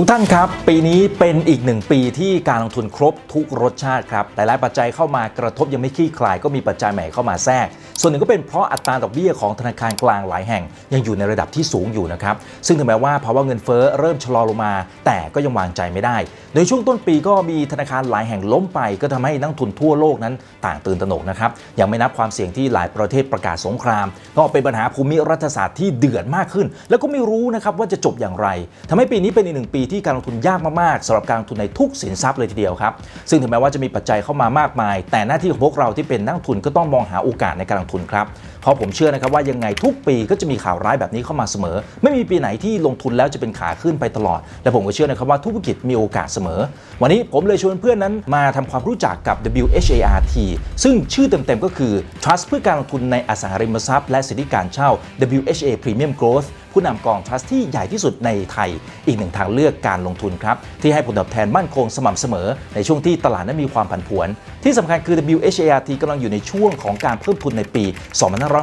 ทุกท่านครับ ปีนี้เป็นอีกหนึ่งปีที่การลงทุนครบทุกรสชาติครับหลายๆปัจจัยเข้ามากระทบยังไม่คลี่คลายก็มีปัจจัยใหม่เข้ามาแทรก ส่วนหนึ่งก็เป็นเพราะอัตราดอกเบี้ยของธนาคารกลางหลายแห่ง ยังอยู่ในระดับที่สูงอยู่นะครับ ซึ่งถึงแม้ว่าภาวะเงินเฟ้อเริ่มชะลอลงมา แต่ก็ยังวางใจไม่ได้โดยช่วงต้นปีก็มีธนาคารหลายแห่งล้มไป ก็ทำให้นักทุนทั่วโลกนั้นต่างตื่นตระหนกนะครับ ยังไม่นับความเสี่ยงที่หลายประเทศประกาศสงคราม ก็เป็นปัญหาภูมิรัฐศาสตร์ที่เดือดมากขึ้น แล้วก็ไม่รู้นะครับว่าจะจบอย่างไรทำให้ปีนี้เป็นอีกหนึ่งปีที่การลงทุนยากมากๆสำหรับการลงทุนในทุกสินทรัพย์เลยทีเดียวครับ ซึ่งถึงแม้ว่าจะมีปัจจัยเข้ามามากมาย แต่หน้าที่ของพวกเราที่เป็นนักทุนก็ต้องมองหาโอกาสในการลงทุนครับ ราะผมเชื่อนะครับว่ายังไงทุกปีก็จะมีข่าวร้ายแบบนี้เข้ามาเสมอ ไม่มีปีไหนที่ลงทุนแล้วจะเป็นขาขึ้นไปตลอด และผมก็เชื่อนะครับว่าทุกธุรกิจมีโอกาสเสมอ วันนี้ผมเลยชวนเพื่อนนั้นมาทำความรู้จักกับ WHART ซึ่งชื่อเต็มๆก็คือ Trust เพื่อการลงทุนในอสังหาริมทรัพย์และสิทธิการเช่า WHA Premium Growth ผู้นำกอง Trust ที่ใหญ่ที่สุดในไทย อีกหนึ่งทางเลือกการลงทุนครับ ที่ให้ผลตอบแทนมั่นคงสม่ำเสมอ ในช่วงที่ตลาดนั้นมีความผันผวน ที่สำคัญคือ WHART กำลังอยู่ในช่วงของการเพิ่มทุนในปี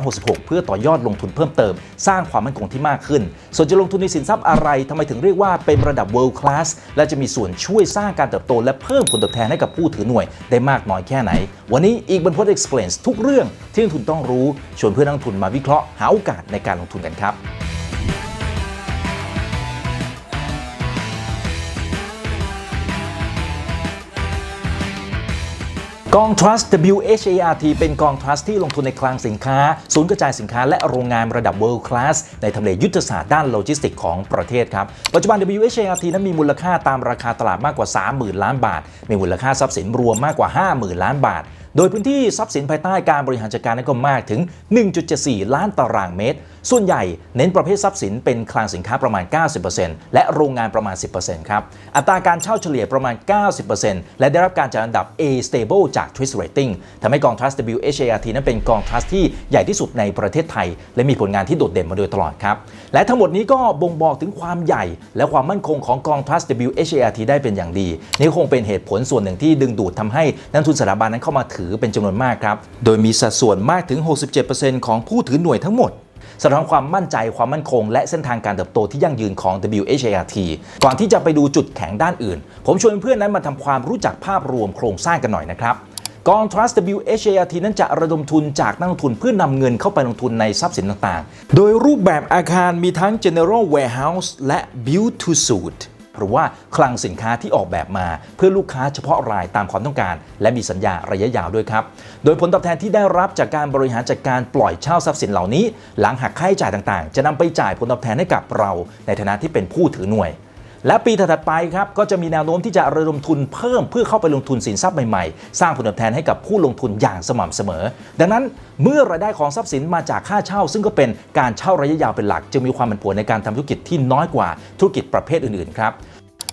2566 เพื่อต่อยอดลงทุนเพิ่มเติม สร้างความมั่นคงที่มากขึ้น ส่วนจะลงทุนในสินทรัพย์อะไรทำไมถึงเรียกว่าเป็นระดับ world class และจะมีส่วนช่วยสร้างการเติบโต และเพิ่มผลตอบแทนให้กับผู้ถือหน่วย ได้มากน้อยแค่ไหน วันนี้อีกบรรพต explains ทุกเรื่องที่นักลงทุนต้องรู้ชวนเพื่อนนักลงทุนมาวิเคราะห์หาโอกาสในการลงทุนกันครับ กอง Trust WHART เป็นกอง Trust ที่ลงทุนในคลังสินค้า ศูนย์กระจายสินค้าและโรงงานระดับ World Class ในทำเลยุทธศาสตร์ด้านโลจิสติกของประเทศครับ ปัจจุบัน WHART นั้นมีมูลค่าตามราคาตลาดมากกว่า 30,000 ล้านบาท มีมูลค่าทรัพย์สินรวมมากกว่า 50,000 ล้านบาท โดยพื้นที่ทรัพย์สินภายใต้การบริหารจัดการนั้นก็มากถึง 1.74 ล้านตารางเมตร ส่วนใหญ่เน้นประเภททรัพย์สินเป็นคลังสินค้าประมาณ 90%และโรงงานประมาณ 10%ครับ อัตราการเช่าเฉลี่ยประมาณ 90%และได้รับการจัดอันดับ A stable จาก Twist Rating ทำให้กอง Trust WHART นั้นเป็นกอง Trust ที่ใหญ่ที่สุดในประเทศไทย และมีผลงานที่โดดเด่นมาโดยตลอดครับ และทั้งหมดนี้ก็บ่งบอกถึงความใหญ่ และความมั่นคงของกอง Trust WHART ได้เป็นอย่างดี นี่คงเป็นเหตุผลส่วนหนึ่งที่ดึงดูดทำให้นักทุนสถาบันนั้นเข้ามาถือเป็นจำนวนมากครับ โดยมีสัดส่วนมากถึง 67%ของผู้ถือหน่วยทั้งหมดสะท้อนความมั่นใจความมั่นคง และเส้นทางการเติบโตที่ยั่งยืนของ WHART ก่อนที่จะไปดูจุดแข็งด้านอื่น ผมชวนเพื่อนนั้นมาทำความรู้จักภาพรวมโครงสร้างกันหน่อยนะครับกอง Trust WHART นั้นจะระดมทุนจากนักลงทุนเพื่อนำเงินเข้าไปลงทุนในทรัพย์สินต่างๆ โดยรูปแบบอาคารมีทั้ง General Warehouse และ Build to Suit หรือว่าคลังสินค้าที่ออกแบบมา เพื่อลูกค้าเฉพาะรายตามความต้องการ และมีสัญญาระยะยาวด้วยครับ โดยผลตอบแทนที่ได้รับจากการบริหารจัดการปล่อยเช่าทรัพย์สินเหล่านี้ หลังหักค่าใช้จ่ายต่างๆ จะนำไปจ่ายผลตอบแทนให้กับเรา ในฐานะที่เป็นผู้ถือหน่วย และปีถัดๆไปครับก็จะมีแนวโน้มที่จะระดมทุนเพิ่มเพื่อเข้าไปลงทุนสินทรัพย์ใหม่ๆ สร้างผลตอบแทนให้กับผู้ลงทุนอย่างสม่ำเสมอ ดังนั้นเมื่อรายได้ของทรัพย์สินมาจากค่าเช่า ซึ่งก็เป็นการเช่าระยะยาวเป็นหลักจึงมีความผันผวนในการทำธุรกิจที่น้อยกว่าธุรกิจประเภทอื่นๆครับ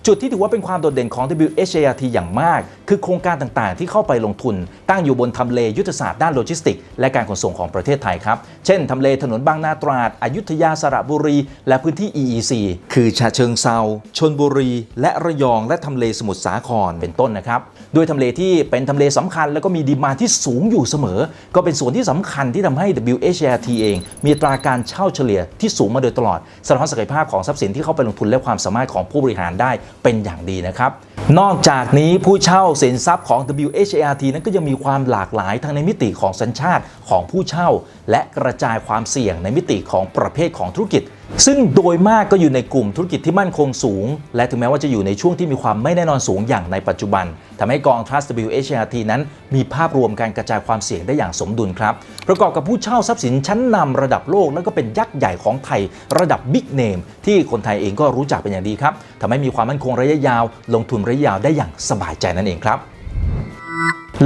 จุดที่ถือว่าเป็นความโดดเด่นของ WHART อย่างมาก คือโครงการต่างๆ ที่เข้าไปลงทุน ตั้งอยู่บนทำเลยุทธศาสตร์ด้านโลจิสติก และการขนส่งของประเทศไทยครับ เช่นทำเลถนนบางนาตราดอยุธยาสระบุรี และพื้นที่ EEC คือชาเชิงเซาชนบุรี และระยอง และทำเลสมุทรสาครเป็นต้นนะครับด้วยทำเลที่เป็นทำเลสำคัญ แล้วก็มีดีมานที่สูงอยู่เสมอ ก็เป็นส่วนที่สำคัญที่ทำให้ WHART เอง มีอัตราการเช่าเฉลี่ยที่สูงมาโดยตลอดสะท้อนศักยภาพของทรัพย์สินที่เข้าไปลงทุนและความสามารถของผู้บริหารได้เป็นอย่างดีนะครับ นอกจากนี้ผู้เช่าสินทรัพย์ของ WHART นั้นก็ยังมีความหลากหลายทั้งในมิติของสัญชาติของผู้เช่า และกระจายความเสี่ยงในมิติของประเภทของธุรกิจซึ่งโดยมากก็อยู่ในกลุ่มธุรกิจที่มั่นคงสูง และถึงแม้ว่าจะอยู่ในช่วงที่มีความไม่แน่นอนสูงอย่างในปัจจุบันทำให้กอง Trust WHRT นั้น มีภาพรวมการกระจายความเสี่ยงได้อย่างสมดุลครับ ประกอบกับผู้เช่าทรัพย์สินชั้นนำระดับโลก และก็เป็นยักษ์ใหญ่ของไทยระดับบิ๊กเนมที่คนไทยเองก็รู้จักเป็นอย่างดีครับทำให้มีความมั่นคงระยะยาว ลงทุนระยะยาวได้อย่างสบายใจนั่นเองครับ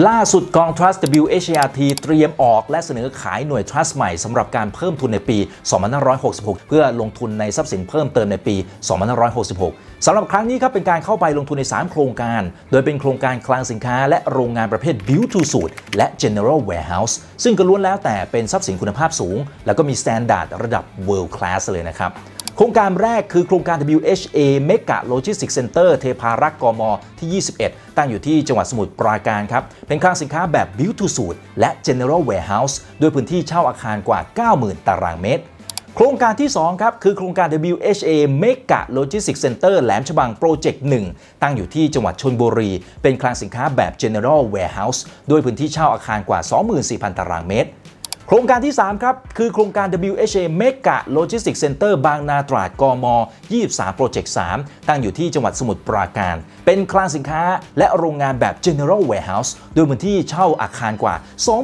ล่าสุดกอง Trust W H R T เตรียมออกและเสนอขายหน่วย Trust ใหม่สำหรับการเพิ่มทุนในปี 2566 เพื่อลงทุนในทรัพย์สินเพิ่มเติมในปี 2566 สำหรับครั้งนี้ครับเป็นการเข้าไปลงทุนใน 3 โครงการ โดยเป็นโครงการคลังสินค้าและโรงงานประเภท Build to Suit และ General Warehouse ซึ่งก็ล้วนแล้วแต่เป็นทรัพย์สินคุณภาพสูง แล้วก็มี Standard ระดับ World Class เลยนะครับ โครงการแรกคือโครงการ WHA Mega Logistics Center เทพารักษ์กมที่ 21 ตั้งอยู่ที่จังหวัดสมุทรปราการครับ เป็นคลังสินค้าแบบ Build to Suit และ General Warehouse ด้วยพื้นที่เช่าอาคารกว่า 90,000 ตารางเมตรโครงการที่ 2 ครับ คือโครงการ WHA Mega Logistics Center แหลมฉบังโปรเจกต์ 1 ตั้งอยู่ที่จังหวัดชนบุรี เป็นคลังสินค้าแบบ General Warehouse ด้วยพื้นที่เช่าอาคารกว่า 24,000 ตารางเมตร โครงการที่ 3 ครับ คือโครงการ WHA Mega Logistics Center บางนาตราดกม 23 โปรเจกต์ 3 ตั้งอยู่ที่จังหวัดสมุทรปราการ เป็นคลังสินค้าและโรงงานแบบ General Warehouse โดยพื้นที่เช่าอาคารกว่า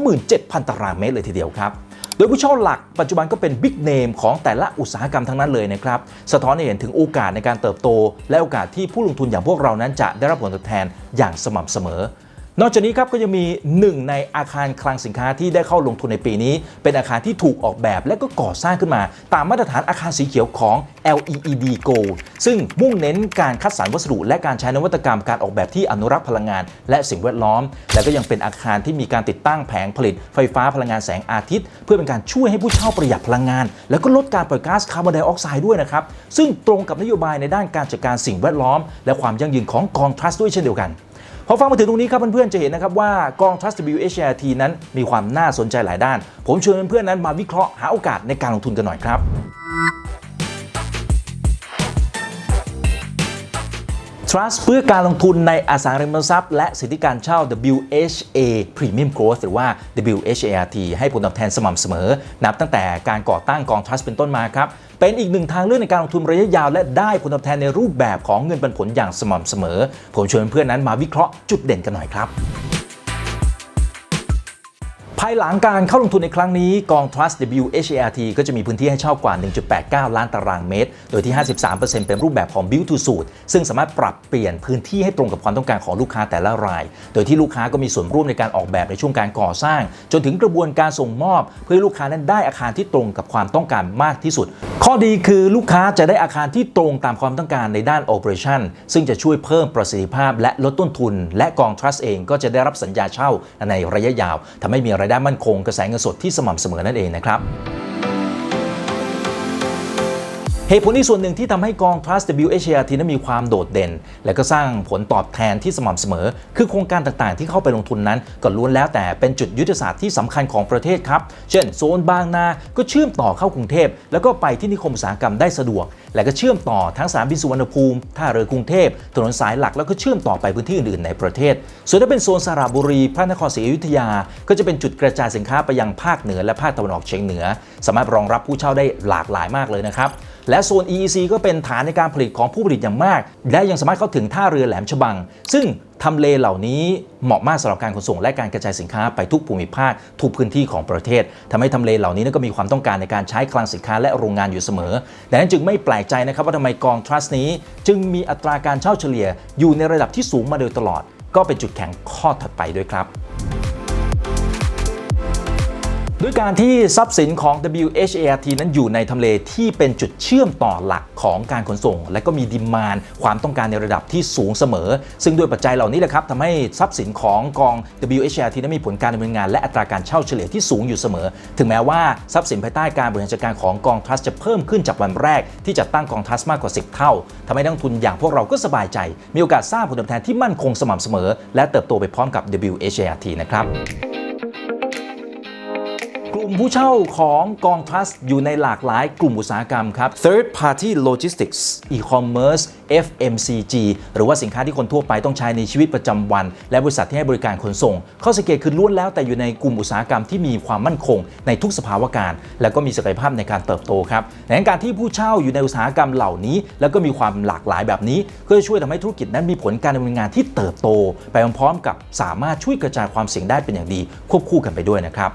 27,000 ตารางเมตรเลยทีเดียวครับโดยผู้เช่าหลักปัจจุบันก็เป็นบิ๊กเนมของแต่ละอุตสาหกรรมทั้งนั้นเลยนะครับ สะท้อนให้เห็นถึงโอกาสในการเติบโต และโอกาสที่ผู้ลงทุนอย่างพวกเรานั้นจะได้รับผลตอบแทนอย่างสม่ำเสมอ นอกจากนี้ครับก็ยังมีหนึ่งในอาคารคลังสินค้าที่ได้เข้าลงทุนในปีนี้ เป็นอาคารที่ถูกออกแบบและก็ก่อสร้างขึ้นมา ตามมาตรฐานอาคารสีเขียวของ LEED Gold ซึ่งมุ่งเน้นการคัดสรรวัสดุ และการใช้นวัตกรรมการออกแบบที่อนุรักษ์พลังงาน และสิ่งแวดล้อม และก็ยังเป็นอาคารที่มีการติดตั้งแผงผลิตไฟฟ้าพลังงานแสงอาทิตย์ เพื่อเป็นการช่วยให้ผู้เช่าประหยัดพลังงาน แล้วก็ลดการปล่อยก๊าซคาร์บอนไดออกไซด์ด้วยนะครับซึ่งตรงกับนโยบายในด้านการจัดการสิ่งแวดล้อม และความยั่งยืนของกองทรัสด้วยเช่นเดียวกัน พอฟังมาถึงตรงนี้ครับเพื่อนๆจะเห็นนะครับว่ากอง Trust WHRT นั้นมีความน่าสนใจหลายด้าน ผมชวนเพื่อนๆนั้นมาวิเคราะห์หาโอกาสในการลงทุนกันหน่อยครับ Trust เพื่อการลงทุนในอสังหาริมทรัพย์ และสิทธิการเช่า WHA Premium Growth หรือว่า WHART ให้ผลตอบแทนสม่ำเสมอ นับตั้งแต่การก่อตั้งกอง Trust เป็นต้นมาครับเป็นอีกหนึ่งทางเลือกในการลงทุนระยะยาว และได้ผลตอบแทนในรูปแบบของเงินปันผลอย่างสม่ำเสมอ ผมชวนเพื่อนนั้นมาวิเคราะห์จุดเด่นกันหน่อยครับ ภายหลังการเข้าลงทุนในครั้งนี้กอง Trust WHART ก็จะมีพื้นที่ให้เช่ากว่า 1.89 ล้านตารางเมตร โดยที่ 53%เป็นรูปแบบของ Build to Suit ซึ่งสามารถปรับเปลี่ยนพื้นที่ให้ตรงกับความต้องการของลูกค้าแต่ละราย โดยที่ลูกค้าก็มีส่วนร่วมในการออกแบบในช่วงการก่อสร้าง จนถึงกระบวนการส่งมอบ เพื่อให้ลูกค้านั้นได้อาคารที่ตรงกับความต้องการมากที่สุด ข้อดีคือลูกค้าจะได้อาคารที่ตรงตามความต้องการในด้าน Operation ซึ่งจะช่วยเพิ่มประสิทธิภาพ และลดต้นทุน และกอง Trust เองก็จะได้รับสัญญาเช่าในระยะยาวทำให้มีรายได้มั่นคงกระแสเงินสดที่สม่ำเสมอนั่นเองนะครับ เหตุผลที่ส่วนหนึ่งที่ทำให้กอง Trust WHRT นั้นมีความโดดเด่น และก็สร้างผลตอบแทนที่สม่ำเสมอ คือโครงการต่างๆ ที่เข้าไปลงทุนนั้นก็ล้วนแล้วแต่เป็นจุดยุทธศาสตร์ที่สำคัญของประเทศครับ เช่นโซนบางนาก็เชื่อมต่อเข้ากรุงเทพ แล้วก็ไปที่นิคมอุตสาหกรรมได้สะดวก และก็เชื่อมต่อทั้งสนามบินสุวรรณภูมิท่าเรือกรุงเทพถนนสายหลักแล้วก็เชื่อมต่อไปพื้นที่อื่นๆในประเทศ ส่วนถ้าเป็นโซนสระบุรีพระนครศรีอยุธยา ก็จะเป็นจุดกระจายสินค้าไปยังภาคเหนือและภาคตะวันออกเฉียงเหนือ สามารถรองรับผู้เช่าได้หลากหลายมากเลยนะครับและโซน EEC ก็เป็นฐานในการผลิตของผู้ผลิตอย่างมาก และยังสามารถเข้าถึงท่าเรือแหลมฉบัง ซึ่งทำเลเหล่านี้เหมาะมากสำหรับการขนส่งและการกระจายสินค้าไปทุกภูมิภาคทุกพื้นที่ของประเทศทำให้ทำเลเหล่านี้นก็มีความต้องการในการใช้คลังสินค้าและโรงงานอยู่เสมอดังนั้นจึงไม่แปลกใจนะครับว่าทำไมกอง Trust นี้ จึงมีอัตราการเช่าเฉลี่ยอยู่ในระดับที่สูงมาโดยตลอด ก็เป็นจุดแข็งข้อถัดไปด้วยครับ ด้วยการที่ทรัพย์สินของ WHART นั้นอยู่ในทำเลที่เป็นจุดเชื่อมต่อหลักของการขนส่ง และก็มีดิมานความต้องการในระดับที่สูงเสมอ ซึ่งด้วยปัจจัยเหล่านี้แหละครับทำให้ทรัพย์สินของกอง WHART นั้นมีผลการดำเนินงาน และอัตราการเช่าเฉลี่ยที่สูงอยู่เสมอ ถึงแม้ว่าทรัพย์สินภายใต้การบริหารจัดการของกองทรัสจะเพิ่มขึ้นจากวันแรก ที่จะตั้งกองทรัสมากกว่า 10 เท่าทำให้นักทุนอย่างพวกเราก็สบายใจ มีโอกาสสร้างผลตอบแทนที่มั่นคงสม่ำเสมอ และเติบโตไปพร้อมกับ WHART นะครับ ลุ่มผู้เช่าของกองทรัสอยู่ในหลากหลายกลุ่มอุตสาหกรรมครับ Third Party Logistics E-commerce FMCG หรือว่าสินค้าที่คนทั่วไปต้องใช้ในชีวิตประจำวัน และบริษัทที่ให้บริการขนส่ง ข้อสังเกตคือล้วนแล้วแต่อยู่ในกลุ่มอุตสาหกรรมที่มีความมั่นคง ในทุกสภาวะการ และก็มีศักยภาพในการเติบโตครับดังนั้นการที่ผู้เช่าอยู่ในอุตสาหกรรมเหล่านี้ แล้วก็มีความหลากหลายแบบนี้ก็จะช่วยทำให้ธุรกิจนั้นมีผลการดำเนินงานที่เติบโต ไปพร้อมๆกับสามารถช่วยกระจายความเสี่ยงได้เป็นอย่างดี ควบคู่กันไปด้วยนะครับ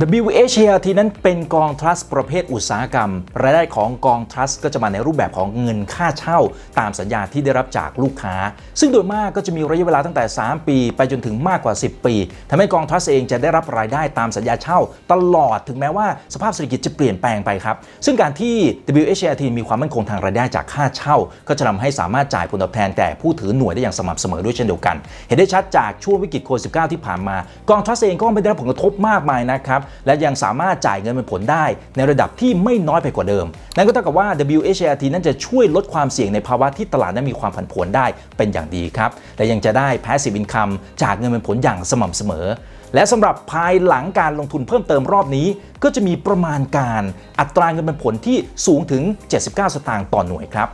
WHART นั้นเป็นกองทรัสต์ประเภทอุตสาหกรรม รายได้ของกองทรัสต์ก็จะมาในรูปแบบของเงินค่าเช่า ตามสัญญาที่ได้รับจากลูกค้า ซึ่งโดยมากก็จะมีระยะเวลาตั้งแต่ 3 ปี ไปจนถึงมากกว่า 10 ปีทำให้กองทรัสต์เองจะได้รับรายได้ตามสัญญาเช่า ตลอดถึงแม้ว่าสภาพเศรษฐกิจจะเปลี่ยนแปลงไปครับ ซึ่งการที่ WHART มีความมั่นคงทางรายได้จากค่าเช่า ก็จะทำให้สามารถจ่ายผลตอบแทนแก่ผู้ถือหน่วยได้อย่างสม่ำเสมอด้วยเช่นเดียวกัน เห็นได้ชัดจากช่วงวิกฤตโควิด -19 ที่ผ่านมา กองทรัสต์เองก็ไม่ได้รับผลกระทบมากมายนะครับและยังสามารถจ่ายเงินเป็นผลได้ในระดับที่ไม่น้อยไปกว่าเดิม นั่นก็เท่ากับว่า WHIRT นั้นจะช่วยลดความเสี่ยงในภาวะที่ตลาดนั้นมีความผันผวนได้เป็นอย่างดีครับ และยังจะได้ passive income จากเงินเป็นผลอย่างสม่ำเสมอและสำหรับภายหลังการลงทุนเพิ่มเติมรอบนี้ ก็จะมีประมาณการอัตราเงินเป็นผลที่สูงถึง 79 สตางค์ต่อหน่วยครับ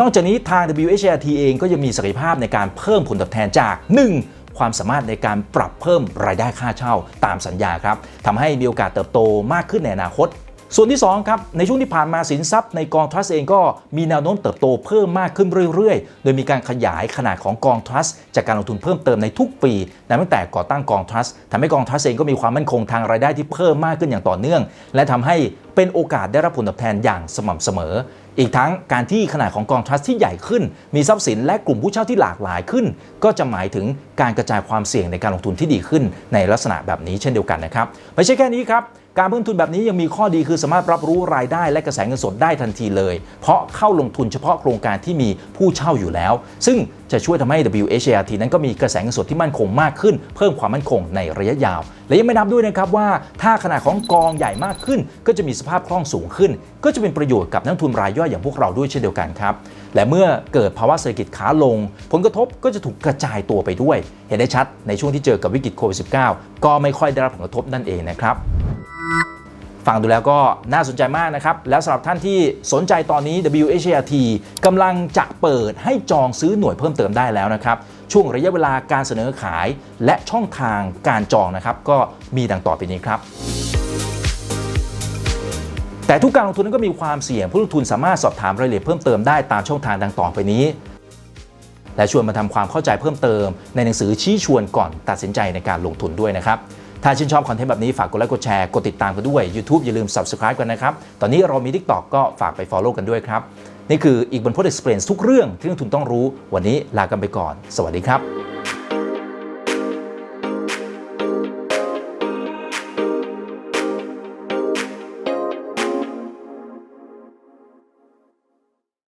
นอกจากนี้ทาง WHRT เองก็ยังมีศักยภาพในการเพิ่มผลตอบแทนจาก 1. ความสามารถในการปรับเพิ่มรายได้ค่าเช่าตามสัญญาครับทำให้มีโอกาสเติบโตมากขึ้นในอนาคตส่วนที่2ครับในช่วงที่ผ่านมาสินทรัพย์ในกองทรัสเองก็มีแนวโน้มเติบโตเพิ่มมากขึ้นเรื่อยๆ โดยมีการขยายขนาดของกองทรัสจากการลงทุนเพิ่มเติมในทุกปีนับตั้งแต่ก่อตั้งกองทรัสต์ทำให้กองทรัสเองก็มีความมั่นคงทางรายได้ที่เพิ่มมากขึ้นอย่างต่อเนื่อง และทำให้เป็นโอกาสได้รับผลตอบแทนอย่างสม่ำเสมอ อีกทั้งการที่ขนาดของกองทรัสที่ใหญ่ขึ้น มีทรัพย์สินและกลุ่มผู้เช่าที่หลากหลายขึ้น ก็จะหมายถึงการกระจายความเสี่ยงในการลงทุนที่ดีขึ้นในลักษณะแบบนี้เช่นเดียวกันนะครับ ไม่ใช่แค่นี้ครับ การเพิ่มทุนแบบนี้ยังมีข้อดีคือสามารถรับรู้รายได้และกระแสเงินสดได้ทันทีเลย เพราะเข้าลงทุนเฉพาะโครงการที่มีผู้เช่าอยู่แล้ว ซึ่งจะช่วยทำให้ whrt นั้นก็มีกระแสเงินสดที่มั่นคงมากขึ้น เพิ่มความมั่นคงในระยะยาว และยังไม่นับด้วยนะครับว่า ถ้าขนาดของกองใหญ่มากขึ้น ก็จะมีสภาพคล่องสูงขึ้น ก็จะเป็นประโยชน์กับนักทุนรายย่อยอย่างพวกเราด้วยเช่นเดียวกันครับและเมื่อเกิดภาวะเศรษฐกิจขาลง ผลกระทบก็จะถูกกระจายตัวไปด้วย เห็นได้ชัดในช่วงที่เจอกับวิกฤตโควิด -19 ก็ไม่ค่อยได้รับผลกระทบนั่นเองนะครับ ฟังดูแล้วก็น่าสนใจมากนะครับ แล้วสำหรับท่านที่สนใจตอนนี้ WHRT กำลังจะเปิดให้จองซื้อหน่วยเพิ่มเติมได้แล้วนะครับ ช่วงระยะเวลาการเสนอขายและช่องทางการจองนะครับ ก็มีดังต่อไปนี้ครับ แต่ทุกการลงทุนนั้นก็มีความเสี่ยงผู้ลงทุนสามารถสอบถามรายละเอียดเพิ่มเติมได้ตามช่องทางดังต่อไปนี้ และชวนมาทำความเข้าใจเพิ่มเติม ในหนังสือชี้ชวนก่อนตัดสินใจในการลงทุนด้วยนะครับ ถ้าชื่นชอบคอนเทนต์แบบนี้ฝากกดไลค์กดแชร์กดติดตามกันด้วย YouTube อย่าลืม Subscribe กันนะครับ ตอนนี้เรามี TikTok ก็ฝากไป Follow กันด้วยครับ นี่คืออีกบนพ o ด Experience ทุกเรื่องที่นักทุนต้องรู้ วันนี้ลากันไปก่อน สวัสดีครับ